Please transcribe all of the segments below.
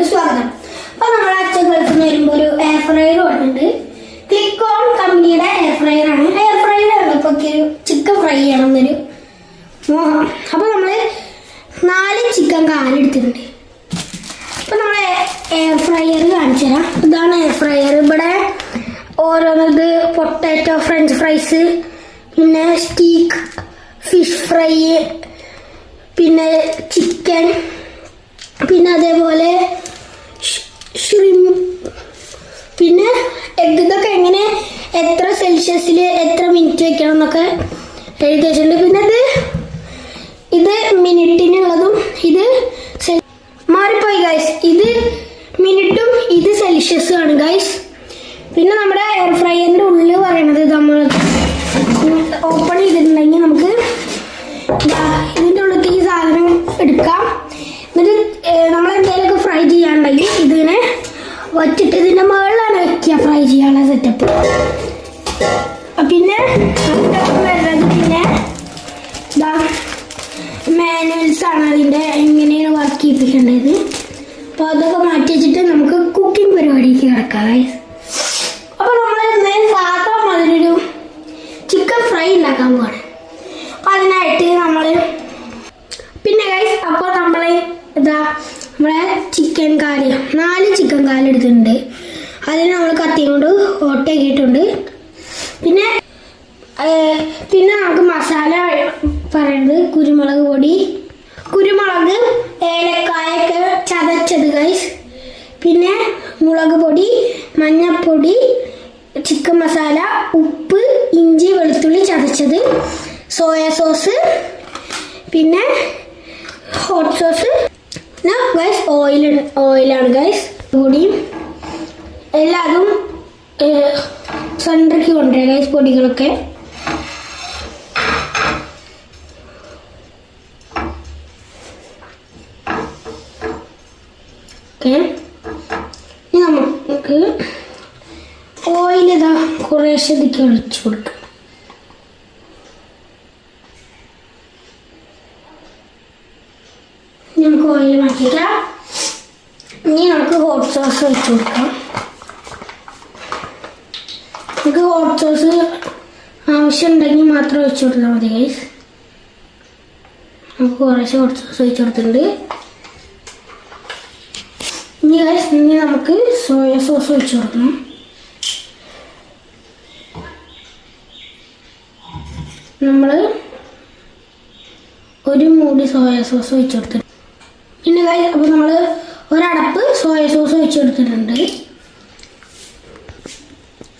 ചാനലിലേക്ക് സ്വാഗതം. അപ്പൊ നമ്മുടെ അച്ഛൻ ഗൾഫിൽ നിന്ന് വരുമ്പോൾ ഒരു എയർ ഫ്രൈർ വന്നിട്ടുണ്ട് ക്ലിക്ക് ഓൺ കമ്പനിയുടെ എയർ ഫ്രൈർ ആണ്. എയർ ഫ്രയർ ആണ് ഇപ്പൊ ഒരു ചിക്കൻ ഫ്രൈ ചെയ്യണം മോഹം. അപ്പൊ നമ്മൾ നാല് ചിക്കൻ കാലെടുത്തിട്ടുണ്ട് അപ്പൊ നമ്മളെ എയർ ഫ്രൈയർ കാണിച്ചു തരാം. ഇതാണ് എയർ ഫ്രയർ ഇവിടെ ഓരോന്നത് പൊട്ടാറ്റോ ഫ്രഞ്ച് ഫ്രൈസ് പിന്നെ സ്റ്റീക്ക് ഫിഷ് ഫ്രൈ പിന്നെ ചിക്കൻ പിന്നെ അതേപോലെ ഷ്രിം പിന്നെ എഗ് ഇതൊക്കെ എങ്ങനെ എത്ര സെൽഷ്യസിൽ എത്ര മിനിറ്റ് വെക്കണം എന്നൊക്കെ എഴുതി വെച്ചിട്ടുണ്ട്. പിന്നെ ഇത് ഇത് മിനിറ്റിനുള്ളതും വച്ചിട്ട് ഇതിന്റെ മുകളിലാണ് വെക്കുക. ഫ്രൈ ചെയ്യാനുള്ള സെറ്റപ്പ് പിന്നെ വരുന്നത് പിന്നെ മാനുവൽസ് ആണ് അതിന്റെ എങ്ങനെയാണ് വർക്ക് ചെയ്യിപ്പിക്കേണ്ടത്. അപ്പോൾ അതൊക്കെ മാറ്റി വെച്ചിട്ട് നമുക്ക് കുക്കിംഗ് പരിപാടിക്ക് കിടക്കാം guys. അപ്പൊ നമ്മൾ ഇന്ന് സാധാ മാതിരി ചിക്കൻ ഫ്രൈ ഉണ്ടാക്കാൻ പോവാണ് അപ്പൊ അതിനായിട്ട് നമ്മൾ പിന്നെ ഗൈസ് അപ്പോൾ നമ്മൾ ഇതാ നമ്മളെ ചിക്കൻ കാൽ നാല് ചിക്കൻ കാൽ എടുത്തിട്ടുണ്ട് അതിന് നമ്മൾ കത്തി കൊണ്ട് ഓട്ടയാക്കിയിട്ടുണ്ട് പിന്നെ പിന്നെ നമുക്ക് മസാല പറയുന്നത് കുരുമുളക് പൊടി. കുരുമുളക് ഏലക്കായൊക്കെ ചതച്ചത് ഗൈസ് പിന്നെ മുളക് പൊടി മഞ്ഞൾപ്പൊടി ചിക്കൻ മസാല ഉപ്പ് ഇഞ്ചി വെളുത്തുള്ളി ചതച്ചത്. സോയ സോസ് പിന്നെ ഹോട്ട് സോസ് ഗൈസ് ഓയിൽ ഓയിലാണ് ഗൈസ് പൊടിയും കൊണ്ടുവരാം ഗൈസ് പൊടികളൊക്കെ. ഓക്കെ. ഇനി നമുക്ക് ഓയിൽ ഇതാ കുറേശ്ശെ ഇതിക്ക് ഒഴിച്ചു കൊടുക്കാം. നമുക്ക് ഓയിൽ മാറ്റിക്കാം. ഇനി നമുക്ക് ഹോട്ട് സോസ് ഒഴിച്ചു കൊടുക്കാം. നമുക്ക് ഹോട്ട് സോസ് ആവശ്യമുണ്ടെങ്കിൽ മാത്രം ഒഴിച്ചു കൊടുത്താൽ മതി ഗൈസ് നമുക്ക് കുറേശ്ശെ സോസ് ഒഴിച്ചു കൊടുത്തിട്ടുണ്ട്. ഇനി ഗൈസ് ഇനി നമുക്ക് സോയ സോസ് ഒഴിച്ചു കൊടുക്കണം. നമ്മൾ ഒരു മൂടി സോയ സോസ് ഒഴിച്ചു കൊടുത്തിട്ടുണ്ട്. പിന്നെ ഗൈസ് അപ്പോൾ നമ്മൾ ഒരടപ്പ് സോയ സോസ് ഒഴിച്ചു കൊടുത്തിട്ടുണ്ട്.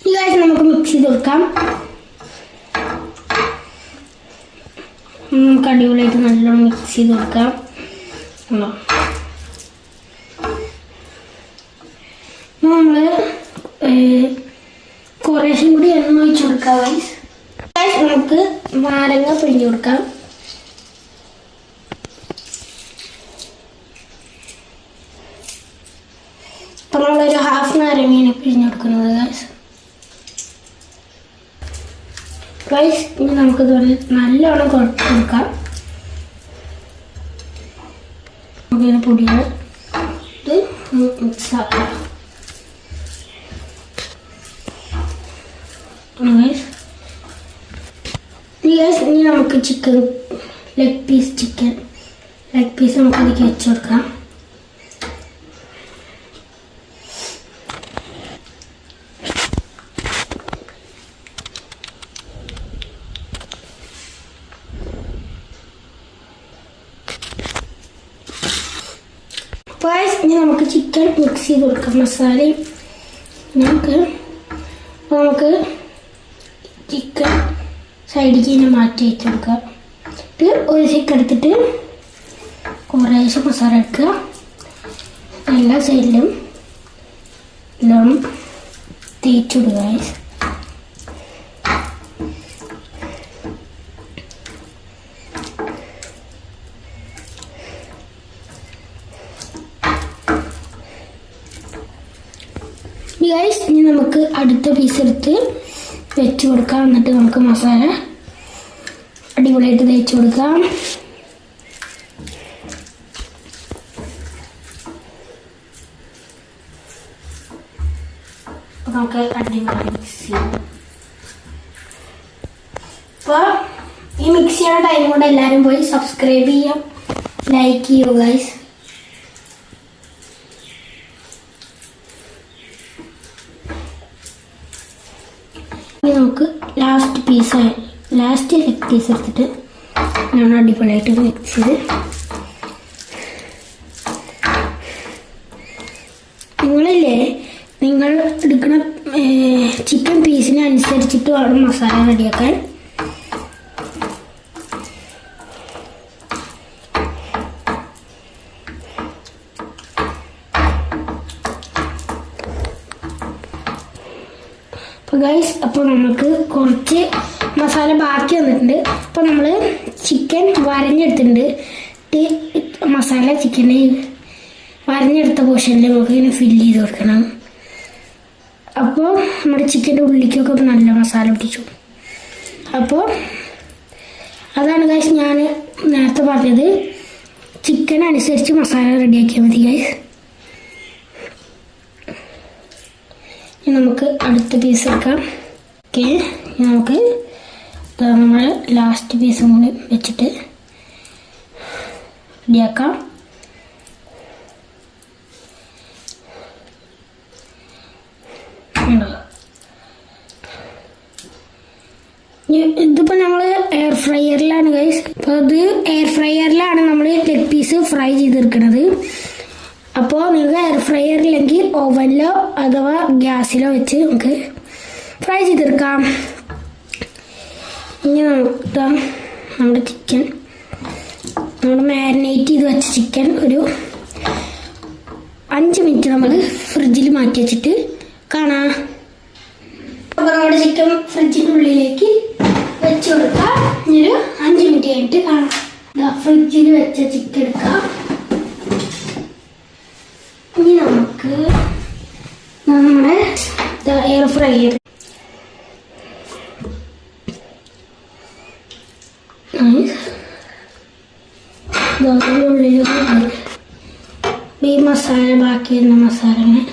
ഈ ഗൈസ് നമുക്ക് മിക്സ് ചെയ്ത് കൊടുക്കാം. നമുക്ക് അടിപൊളിയായിട്ട് നല്ലോണം മിക്സ് ചെയ്ത് കൊടുക്കാം. ഉണ്ടോ നമ്മൾ കുറേശ്ശും കൂടി എണ്ണ ഒഴിച്ച് കൊടുക്കാം ഗൈസ് നമുക്ക് നാരങ്ങ പിഴിഞ്ഞു കൊടുക്കാം. അപ്പം നമ്മളൊരു ഹാഫ് നാരങ്ങയാണ് പിഴിഞ്ഞു കൊടുക്കുന്നത് ഗൈസ് ഗൈസ് ഇനി നമുക്കിതുപോലെ നല്ലോണം കുഴച്ച് കൊടുക്കാം. നമുക്കിങ്ങനെ പൊടികൾ ഇത് മിക്സ് ആക്കാം. ഗൈസ് ഇനി നമുക്ക് chicken leg piece chicken leg piece നമുക്ക് അതിലേക്ക് വെച്ച് കൊടുക്കാം. ഗൈസ് ഇനി നമുക്ക് ചിക്കൻ മിക്സ് ചെയ്ത് കൊടുക്കാം മസാലയും. നമുക്ക് നമുക്ക് ചിക്കൻ സൈഡിലേക്ക് ഇങ്ങനെ മാറ്റി വെച്ച് കൊടുക്കുക ഇത് ഒരു ചിക്കൻ എടുത്തിട്ട് കുറേശ്ശെ മസാല എടുക്കുക എല്ലാ സൈഡിലും നല്ലോണം തേച്ച് കൊടുക്കുക നമുക്ക് അടുത്ത പീസ് എടുത്ത് വെച്ച് കൊടുക്കാം. എന്നിട്ട് നമുക്ക് മസാല അടിപൊളിയായിട്ട് തേച്ച് കൊടുക്കാം. നമുക്ക് അടിപൊളി മിക്സ് ചെയ്യാം. അപ്പോൾ ഈ മിക്സ് ചെയ്യുന്ന ടൈം കൊണ്ട് എല്ലാവരും പോയി സബ്സ്ക്രൈബ് ചെയ്യാം. ലൈക്ക് ചെയ്യുക guys piece last leg piece എടുത്തിട്ട് ഞാൻ അടിപൊളിയായിട്ട് മിക്സ് ചെയ്ത് നിങ്ങളില്ലേ നിങ്ങൾ എടുക്കുന്ന ചിക്കൻ പീസിനനുസരിച്ചിട്ട് വേണം മസാല റെഡിയാക്കാൻ അപ്പോൾ ഗൈസ് അപ്പോൾ നമുക്ക് കുറച്ച് മസാല ബാക്കി വന്നിട്ടുണ്ട്. അപ്പോൾ നമ്മൾ ചിക്കൻ വരഞ്ഞെടുത്തിട്ടുണ്ട്. മസാല ചിക്കനെ വരഞ്ഞെടുത്ത പോർഷനിൽ നമുക്ക് ഇങ്ങനെ ഫില്ല് ചെയ്ത് കൊടുക്കണം. അപ്പോൾ നമ്മുടെ ചിക്കന്റെ ഉള്ളിലേക്കൊക്കെ നല്ല മസാല പിടിച്ചു. അപ്പോൾ അതാണ് ഗൈസ് ഞാൻ നേരത്തെ പറഞ്ഞത്. ചിക്കൻ അനുസരിച്ച് മസാല റെഡിയാക്കിയാൽ മതി ഇനി നമുക്ക് അടുത്ത പീസ് എടുക്കാം. ഓക്കെ നമുക്ക് നമ്മൾ ലാസ്റ്റ് പീസും കൂടി വെച്ചിട്ട് റെഡിയാക്കാം ഇതിപ്പോൾ നമ്മൾ എയർ ഫ്രയറിലാണ് ഗൈസ് അപ്പോൾ ഇത് എയർ ഫ്രയറിലാണ് നമ്മൾ ലെഗ് പീസ് ഫ്രൈ ചെയ്തെടുക്കുന്നത് അപ്പോൾ നിങ്ങൾക്ക് എയർ ഫ്രയർ ഇല്ലെങ്കിൽ ഓവനിലോ അഥവാ ഗ്യാസിലോ വെച്ച് നമുക്ക് ഫ്രൈ ചെയ്തെടുക്കാം. ഇനി നമുക്ക് നമ്മുടെ ചിക്കൻ നമ്മൾ മാരിനേറ്റ് ചെയ്ത് വെച്ച ചിക്കൻ ഒരു അഞ്ച് മിനിറ്റ് നമ്മൾ ഫ്രിഡ്ജിൽ മാറ്റി വെച്ചിട്ട് കാണാം. അപ്പോൾ നമ്മുടെ ചിക്കൻ ഫ്രിഡ്ജിന്റെ ഉള്ളിലേക്ക് വെച്ച് കൊടുക്കാം. ഇനി ഒരു അഞ്ച് മിനിറ്റ് കഴിഞ്ഞിട്ട് കാണാം. ഫ്രിഡ്ജിൽ വെച്ച ചിക്കൻ എടുക്കാം. ഇനി നമുക്ക് നമ്മുടെ എയർ ഫ്രൈ ഉള്ളിൽ ഈ മസാല ബാക്കിയിരുന്ന മസാല ഇങ്ങനെ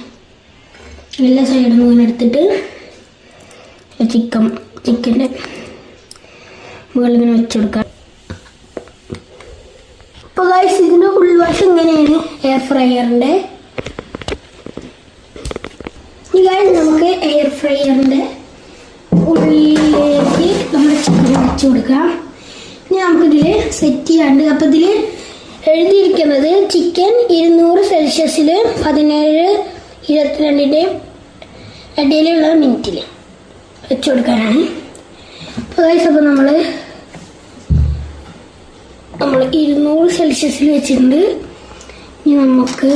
എല്ലാ സൈഡിൽ നിന്ന് ഇങ്ങനെ എടുത്തിട്ട് ചിക്കൻ ചിക്കന്റെ മുകളിങ്ങനെ വെച്ച് കൊടുക്കാം. അപ്പോൾ ഗൈസ് ഇതിന്റെ ഉൾവശം ഇങ്ങനെയാണ്. എയർ ഫ്രയറിന്റെ ഈ ഗൈസ് നമുക്ക് എയർ ഫ്രയറിന്റെ ഉള്ളിലേക്ക് നമ്മുടെ ചിക്കൻ വെച്ച് കൊടുക്കാം. ഇനി നമുക്കിതിൽ സെറ്റ് ചെയ്യാണ്ട് അപ്പോൾ ഇതിൽ എഴുതിയിരിക്കുന്നത് ചിക്കൻ ഇരുന്നൂറ് സെൽഷ്യസിൽ പതിനേഴ് ഇരുപത്തിരണ്ടിന്റെയും ഇടയിലുള്ള മിനിറ്റിൽ വെച്ച് കൊടുക്കാനാണ്. അപ്പോൾ അപ്പോൾ നമ്മൾ നമ്മൾ ഇരുന്നൂറ് സെൽഷ്യസിൽ വെച്ചിട്ടുണ്ട്. ഇനി നമുക്ക്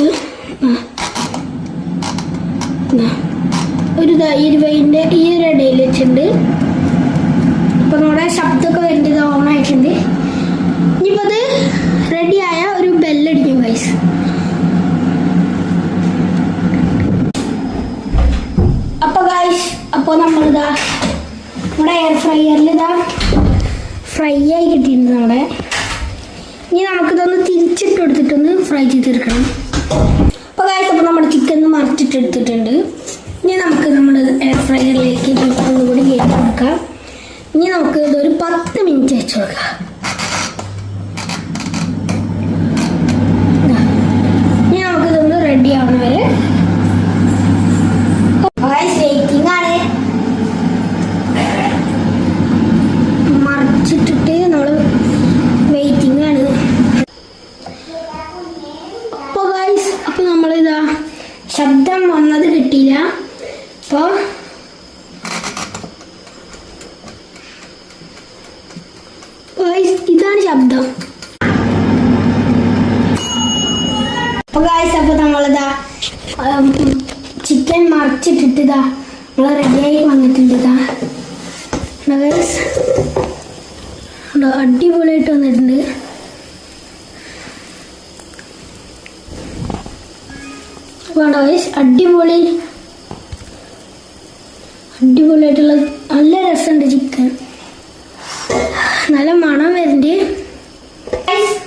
ഒരു ഇരുപതിന്റെ ഈ ഒരു ഇടയിൽ വെച്ചിട്ടുണ്ട്. ഇപ്പം നമ്മുടെ ശബ്ദമൊക്കെ വരുന്നത് ഓൺ ആയിട്ടുണ്ട്. ഇനിയിപ്പോൾ അത് റെഡി ഒരു ബെല്ലടിക്കും ഗൈസ് അപ്പൊ ഗൈസ് അപ്പൊ നമ്മളിതാ നമ്മുടെ എയർ ഫ്രയറിൽ ഇതാ ഫ്രൈ ആയി കിട്ടിയിട്ടുണ്ട് നമ്മുടെ. ഇനി നമുക്കിതൊന്ന് തിരിച്ചിട്ട് എടുത്തിട്ടൊന്ന് ഫ്രൈ ചെയ്തെടുക്കണം. അപ്പോൾ ഗായ്സ് അപ്പോൾ നമ്മുടെ ചിക്കൻ മറിച്ചിട്ട് എടുത്തിട്ടുണ്ട്. ഇനി നമുക്ക് നമ്മുടെ എയർ ഫ്രൈയറിലേക്ക് ഒന്നുകൂടി കയറ്റി കൊടുക്കാം. ഇനി നമുക്ക് ഇതൊരു പത്ത് മിനിറ്റ് വെച്ച് കൊടുക്കാം ഇനി നമുക്കിതൊന്ന് റെഡി ആവണ വരെ വെയിറ്റിംഗ് ആണ് മറിച്ചിട്ടിട്ട് നമ്മൾ വെയിറ്റിംഗ് ആണ് അപ്പോൾ ഗൈസ് അപ്പോൾ നമ്മളിതാ ശബ്ദം വന്നത് കിട്ടിയില്ല അപ്പോൾ ഗൈസ് ഇതാണ് ശബ്ദം. അപ്പോൾ ഗൈസ് അപ്പോൾ നമ്മളിതാ ചിക്കൻ മറിച്ചിട്ടിട്ടിതാ. നമ്മൾ റെഡിയായി വന്നിട്ടുണ്ട് ഇതാ ഗൈസ് അടിപൊളിയായിട്ട് വന്നിട്ടുണ്ട്. അടിപൊളി അടിപൊളിയായിട്ടുള്ള നല്ല രസമുണ്ട് ചിക്കൻ നല്ല മണം വരുന്നുണ്ട്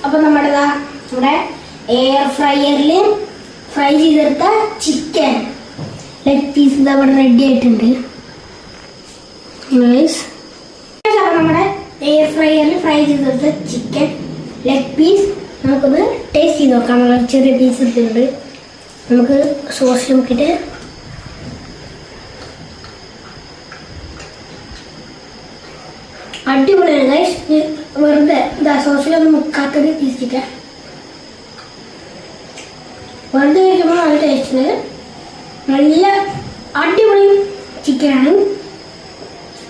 അപ്പൊ നമ്മുടെ ദാ നമ്മുടെ എയർ ഫ്രയറിൽ ഫ്രൈ ചെയ്തെടുത്ത ചിക്കൻ ലെഗ് പീസ് ഇത് അവിടെ റെഡി ആയിട്ടുണ്ട്. നമ്മുടെ എയർ ഫ്രൈയറിൽ ഫ്രൈ ചെയ്തെടുത്ത ചിക്കൻ ലെഗ് പീസ് നമുക്കൊന്ന് ടേസ്റ്റ് ചെയ്ത് നോക്കാം. നമ്മൾ ചെറിയ പീസ് എടുത്തിട്ടുണ്ട്. നമുക്ക് സോസ് നോക്കിയിട്ട് അടിപൊളിയാണ് ഗൈസ് വെറുതെ ഇതാ സോസിലൊന്നും മുക്കാത്തത് പീസ് ചിക്കൻ വെറുതെ കഴിക്കുമ്പോൾ നല്ല ടേസ്റ്റ് നല്ല അടിപൊളി ചിക്കനാണ്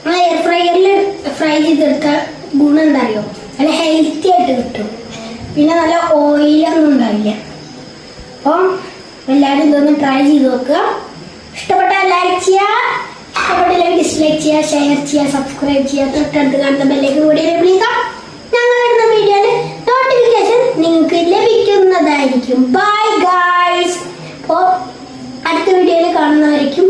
നമ്മൾ എയർ ഫ്രയറിൽ ഫ്രൈ ചെയ്തെടുത്ത ഗുണം എന്താ അറിയോ നല്ല ഹെൽത്തി ആയിട്ട് കിട്ടും. പിന്നെ നല്ല ഓയിലൊന്നും ഉണ്ടാവില്ല. അപ്പോൾ എല്ലാവരും ഇതൊന്ന് ട്രൈ ചെയ്ത് നോക്കുക. ഇഷ്ടപ്പെട്ട ലൈക്ക് ചെയ്യുക. ഇഷ്ടപ്പെട്ടില്ലെങ്കിൽ ഡിസ്ലൈക്ക് ചെയ്യുക ഷെയർ ചെയ്യുക സബ്സ്ക്രൈബ് ചെയ്യുക. തൊട്ടടുത്ത് കാണുന്ന ബെല്ലേക്ക് കൂടി വിളിക്കാം ഞങ്ങൾ ഇടുന്ന വീഡിയോയിൽ നോട്ടിഫിക്കേഷൻ നിങ്ങൾക്ക് ലഭിക്കുന്നതായിരിക്കും. ബൈ കാണുന്നവരേക്കും